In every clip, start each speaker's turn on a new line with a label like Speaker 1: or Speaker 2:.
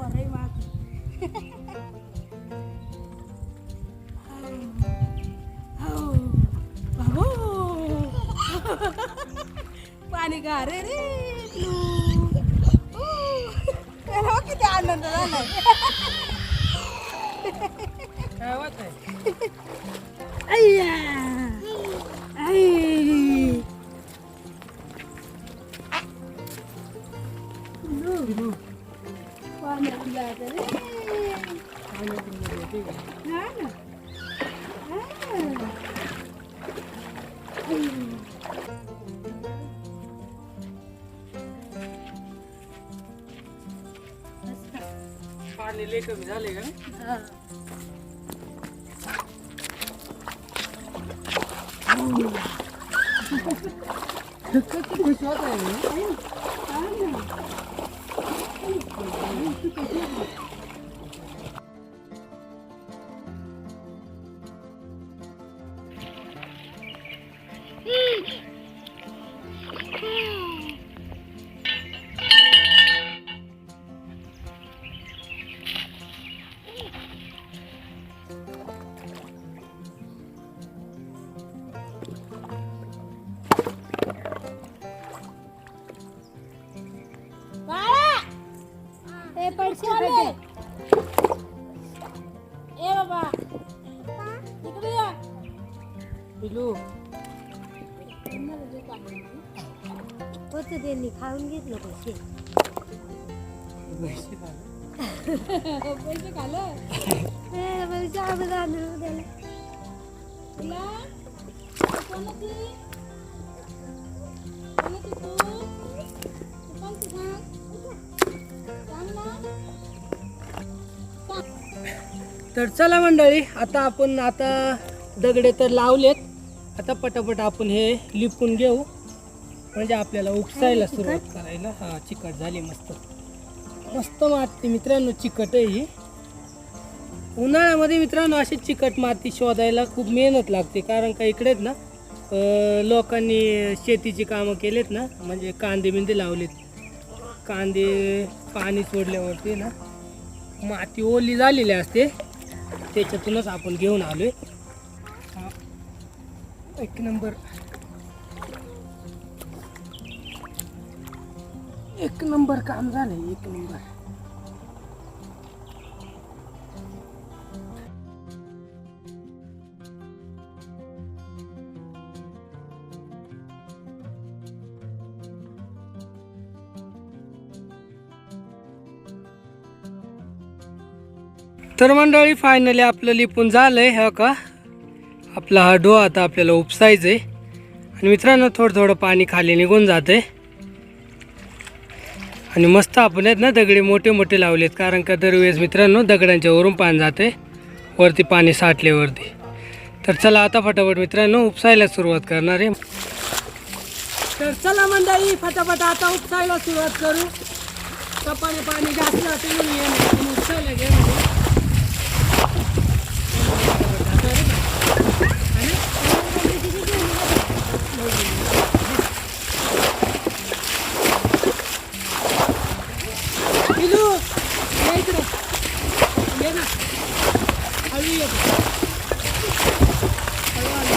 Speaker 1: पोरही माझं हो बाबू पाणी का रे रे त्याला बघ किती आनंद झालाय
Speaker 2: पाणी लय कमी झाले का
Speaker 1: हा.
Speaker 2: किती खुश होत आहे
Speaker 1: Thank
Speaker 3: you. पैसे पैसे आम्ही आणून तुला कोणाची कोणाची तू सांग
Speaker 2: तर चला मंडळी आता आपण आता दगडे तर लावलेत. आता पटापट आपण हे लिपून घेऊ. म्हणजे आपल्याला उपसायला सुरुवात करायला. हा चिकट झाली मस्त. मस्त माती मित्रांनो चिकट आहे ही. उन्हाळ्यामध्ये मित्रांनो अशी चिकट माती शोधायला खूप मेहनत लागते कारण का इकडेच ना लोकांनी शेतीची कामं केलेत ना म्हणजे कांदे बिंदे लावलेत. कांदे पाणी सोडल्यावरती ना माती ओली झालेली असते. त्याच्यातूनच आपण घेऊन आलो एक नंबर. एक नंबर काम झालंय एक नंबर. तर मंडळी फायनली आपलं लिपून झालंय हो का? आपला हा डो आता आपल्याला उपसायचं आहे आणि मित्रांनो थोडं थोडं पाणी खाली निघून जाते आणि मस्त आपण आहेत ना दगडे मोठे मोठे लावलेत. कारण का दरवेळेस मित्रांनो दगडांच्या वरून पाणी जाते वरती पाणी साठलेवरती तर चला आता फटाफट मित्रांनो उपसायला सुरुवात करणार आहे. तर चला मंडळी फटाफट आता उपसायला सुरुवात करू. कपाने पाणी जास्त उपसायला घे ये इकडे ये ना हळू ये हळू आली.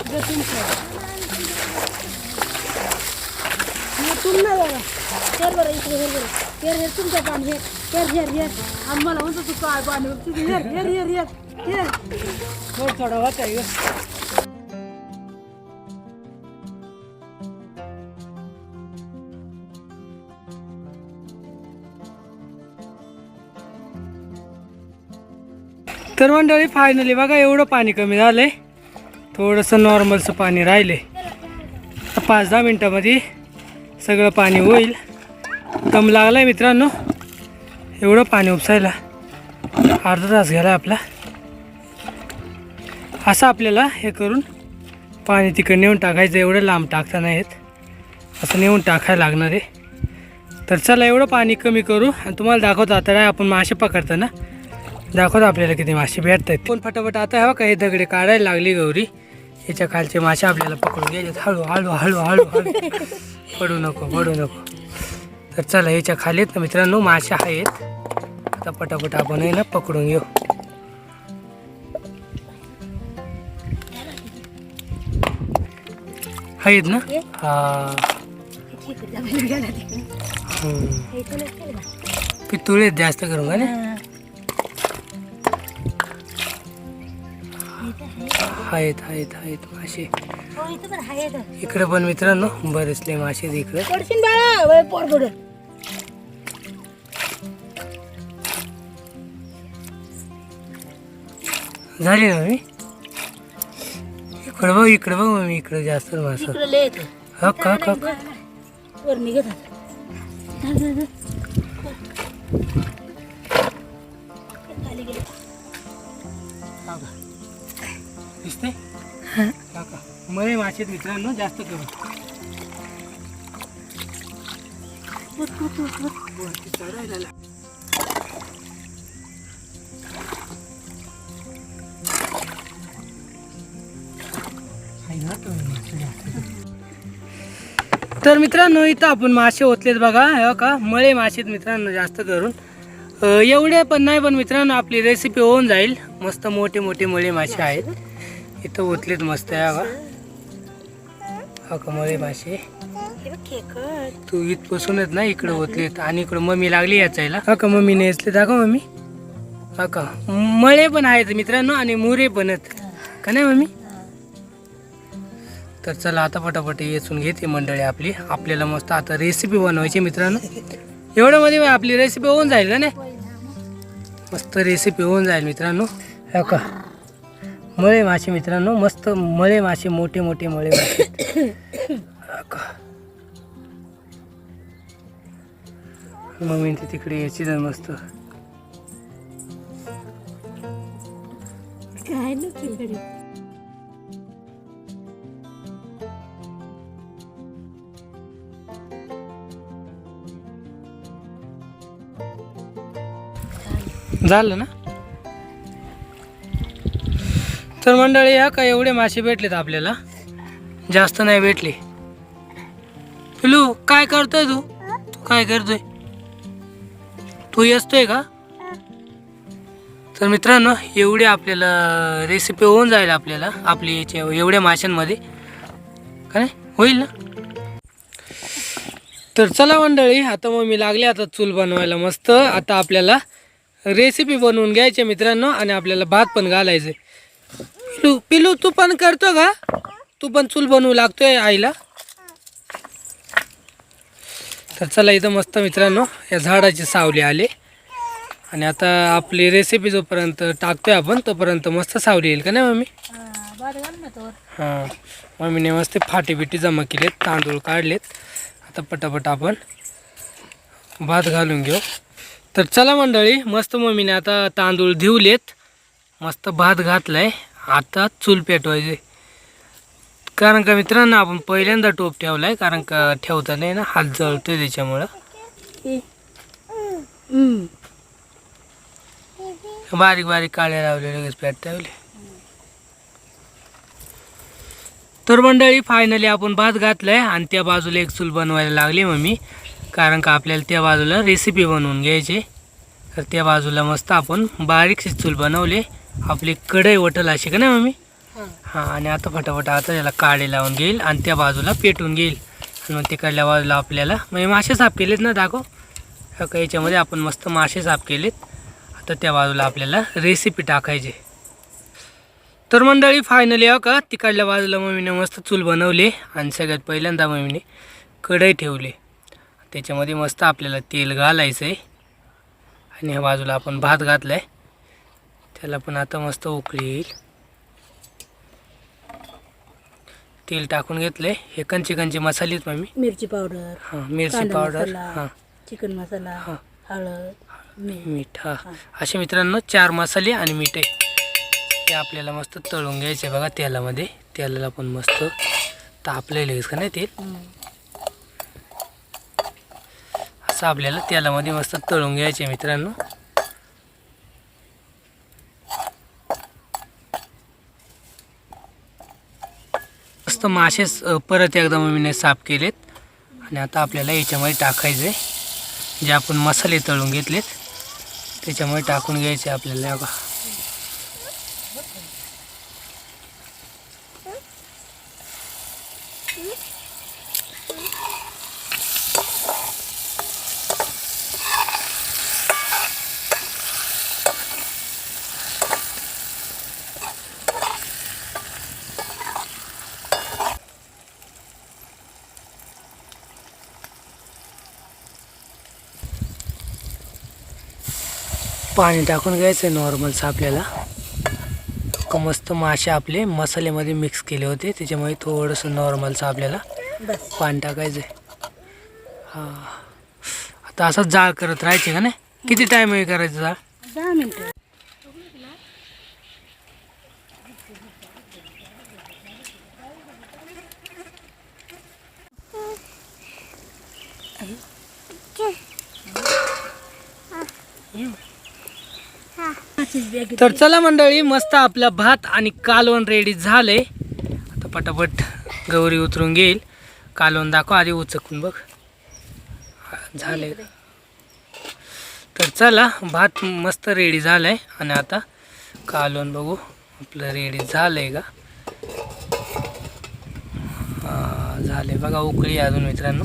Speaker 2: इकडे तुमचं.
Speaker 1: हे तुम ना जरा हेर बरं इकडे हेर बरं तुमच्या हेर तुमचं पाणी हेर हेर हेर हेर आणि मला म्हणतो तू काय पाणी तुझी हेर हेर हेर हेर हेर हो,
Speaker 2: थोडं थोडं होत आहे तर मंडळी फायनली बघा एवढं पाणी कमी झालंय. थोडंसं नॉर्मलचं पाणी राहिले पाच दहा मिनटामध्ये सगळं पाणी होईल. दम लागलाय मित्रांनो. एवढं पाणी उपसायला. अर्धा तास घ्यायला आपला. असं आपल्याला हे करून पाणी तिकडे नेऊन टाकायचं. एवढं लांब टाकता नाही येत. असं नेऊन टाकायला लागणार आहे. तर चला एवढं पाणी कमी करू. आणि तुम्हाला दाखवतो आता काय आपण मासे पकडताना दाखवतो आपल्याला किती मासे भेटत आहेत पण फटाफट आता हवा का? हे दगडे काढायला लागली गौरी. याच्या खालचे मासे आपल्याला पकडून घ्यायचे. हळू हळू हळू हळू हळू. पडू नको पडू नको. तर चला याच्या खाली आहेत ना मित्रांनो मासे आहेत. आता पटापट आपण आहे ना पकडून घेऊ. आहेत ना? हा. पितुळे जास्त करून का नाही आहेत आहेत आहेत मासे इकडे पण मित्रांनो बरेचले मासे इकडे. झाली ना मी? इकडे बघ इकडे बघ मी इकडे जास्त मास.
Speaker 1: इकडं लय येतं
Speaker 2: हा का का
Speaker 1: वर निघत
Speaker 2: मळे मासे मित्रांनो जास्त करून. तर मित्रांनो इथं आपण मासे ओतलेत बघा हे का मळे मासे आहेत मित्रांनो जास्त करून. एवढे पण नाही पण मित्रांनो आपली रेसिपी होऊन जाईल. मस्त मोठे मोठे मळे मासे आहेत. इथं ओतलेत मस्त आहे बघा. हा का मळे मासे. तू इथपासून आहेत ना इकडे ओतलेत आणि इकडं मम्मी लागली याचायला. हा का मम्मी नेसले दाखव मम्मी. हा का मळे पण आहेत मित्रांनो आणि मुरे पण आहेत का नाही मम्मी? तर चला आता पटापट येचून घेते मंडळी आपली. आपल्याला मस्त आता रेसिपी बनवायची मित्रांनो. एवढ्या मध्ये आपली रेसिपी होऊन जाईल का नाही? मस्त रेसिपी होऊन जाईल मित्रांनो. हो का मळे मासे मित्रांनो मस्त मळे मासे मोठे मोठे मळे मासे. मम्मी ते तिकडे यायची जण मस्त.
Speaker 1: काय.
Speaker 2: झालं ना? तर मंडळी या का एवढे मासे भेटलेत आपल्याला? जास्त नाही भेटले. पिलू काय करतोय तू? तू काय करतोय? तू येतोय का? तर मित्रांनो एवढे आपल्याला रेसिपी होऊन जाईल आपल्याला आपली याच्या एवढ्या माशांमध्ये. का नाही? होईल ना? तर चला मंडळी आता मग मी लागले आता चूल बनवायला मस्त. आता आपल्याला रेसिपी बनवून घ्यायची मित्रांनो आणि आपल्याला भात पण घालायचे पिलू पिलू तू पण करतो का? तू पण चूल बनवू लागतोय आईला. तर चला इथं मस्त मित्रांनो या झाडाची सावली आले. आणि आता आपली रेसिपी जोपर्यंत टाकतोय आपण तोपर्यंत मस्त सावली येईल का नाही मम्मी?
Speaker 1: हा,
Speaker 2: हां मम्मीने मस्त फाटी बिटी जमा केलेत तांदूळ काढलेत. आता पटापट आपण भात घालून घेऊ. तर चला मंडळी मस्त मम्मीने आता तांदूळ धिवलेत. मस्त भात घातलाय. आता चूल पेटवायचे कारण का मित्रांनो आपण पहिल्यांदा टोप ठेवलाय कारण का ठेवता नाही ना हात जळतोय त्याच्यामुळं. बारीक बारीक काळ्या लावले लगेच पेट ठेवले तर मंडळी फायनली आपण भात घातलाय आणि त्या बाजूला एक चूल बनवायला लागली मम्मी. कारण का आपल्याला त्या बाजूला रेसिपी बनवून घ्यायची तर त्या बाजूला मस्त आपण बारीकशी चूल बनवले. आपली कढई वटल अशी का नाही मम्मी
Speaker 1: हा.
Speaker 2: आणि आता फटाफट आता त्याला काळे लावून घेईल आणि त्या बाजूला पेटून घेईल. आणि मग तिकडल्या बाजूला आपल्याला म्हणजे मासे साफ केलेत ना दाखव. याच्यामध्ये आपण मस्त मासे साफ केलेत. आता त्या बाजूला आपल्याला रेसिपी टाकायची. तर मंडळी फायनली हो का तिकडल्या बाजूला मम्मीने मस्त चूल बनवली आणि सगळ्यात पहिल्यांदा मम्मीने कढई ठेवली. त्याच्यामध्ये मस्त आपल्याला तेल घालायचं आहे आणि ह्या बाजूला आपण भात घातला आहे त्याला पण आता मस्त उकळी येईल. तेल टाकून घेतलंय. हे कंची कंची मसाले आहेत मम्मी
Speaker 1: मिरची पावडर
Speaker 2: हां मिरची
Speaker 1: कांदा
Speaker 2: पावडर
Speaker 1: मसाला.
Speaker 2: हां.
Speaker 1: चिकन मसाला
Speaker 2: हां.
Speaker 1: हळद मीठ.
Speaker 2: मीठ हा. असे मित्रांनो चार मसाले आणि मीठ आहे. ते आपल्याला मस्त तळून घ्यायचे बघा तेलामध्ये. तेलाला पण मस्त तापले लगेच का नाही तेल?
Speaker 1: हम्म.
Speaker 2: असं आपल्याला तेलामध्ये मस्त तळून घ्यायचे मित्रांनो. मस्त मासेच परत एकदा मम्मीने साफ केलेत. आणि आता आपल्याला याच्यामध्ये टाकायचं आहे जे आपण मसाले तळून घेतलेत त्याच्यामुळे टाकून घ्यायचे आपल्याला. पाणी टाकून घ्यायचं आहे नॉर्मलचं आपल्याला. का मस्त मासे आपले मसाल्यामध्ये मिक्स केले होते त्याच्यामुळे थोडंसं नॉर्मलचं आपल्याला पाणी टाकायचं आहे हां. आता असंच जाळ करत राहायचे का नाही? किती टाईम हे करायचं जाळ?
Speaker 1: दहा मिनिटं.
Speaker 2: तर चला मंडळी मस्त आपला भात आणि कालवण रेडी झाले. आता पटापट गौरी उतरून घेईल. कालवण दाखव आधी उचकून बघ. झाले. तर चला भात मस्त रेडी झालाय. आणि आता कालवण बघू आपलं रेडी झालंय का? झाले. बघा उकळी अजून मित्रांनो.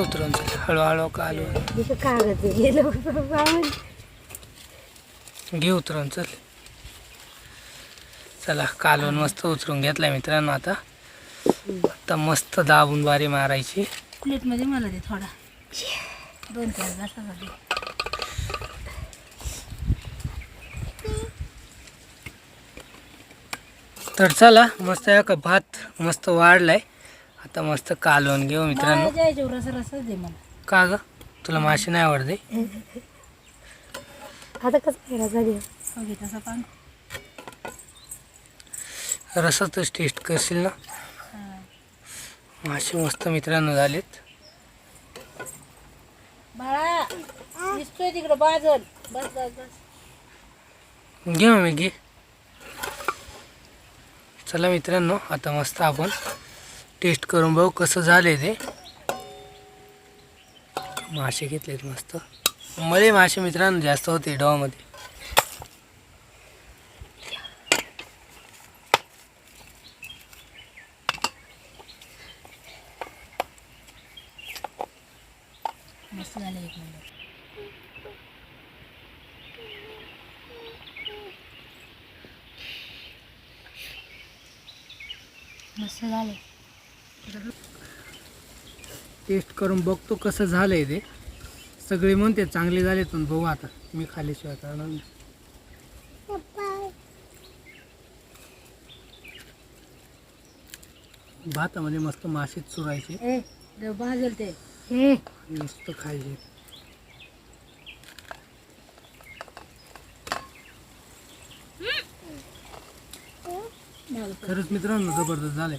Speaker 2: उतरून हळूहळू कालवण. घे उतरून चल. चला कालवण मस्त उतरून घेतलाय मित्रांनो आता. आता मस्त दाबून बारी मारायची.
Speaker 1: प्लेटमध्ये मला दे थोडा. दोन घासासाठी
Speaker 2: तर चला मस्त का? भात मस्त वाढलाय. आता मस्त कालवण घेऊ मित्रांनो.
Speaker 1: जायचे रस रसच दे मला.
Speaker 2: का ग? तुला मासे नाही आवडते
Speaker 1: आता कसं करायचं झाली. घे तसा पान
Speaker 2: रसातच टेस्ट करशील ना? मासे मस्त मित्रांनो झालेत.
Speaker 1: बाळा दिसतोय तिकडं बाजल बस बस बस.
Speaker 2: घे मग घे. चला मित्रांनो आता मस्त आपण टेस्ट करून बघू कसं झालंय ते. मासे घेतलेत मस्त. मळे मासे मित्रांनो जास्त होते डवामध्ये
Speaker 1: मस्त झालं एक नंबर. मस्त झाले.
Speaker 2: टेस्ट करून बघतो कसं झालंय ते. सगळे म्हणते चांगले झाले पण बघू आता. मी खाल्ल्याशिवाय करणार नाही. भातामध्ये मस्त मासे चुरायचे.
Speaker 1: ए देव भाजल ते.
Speaker 2: मस्त खायचे. खरंच मित्रांनो जबरदस्त झालंय.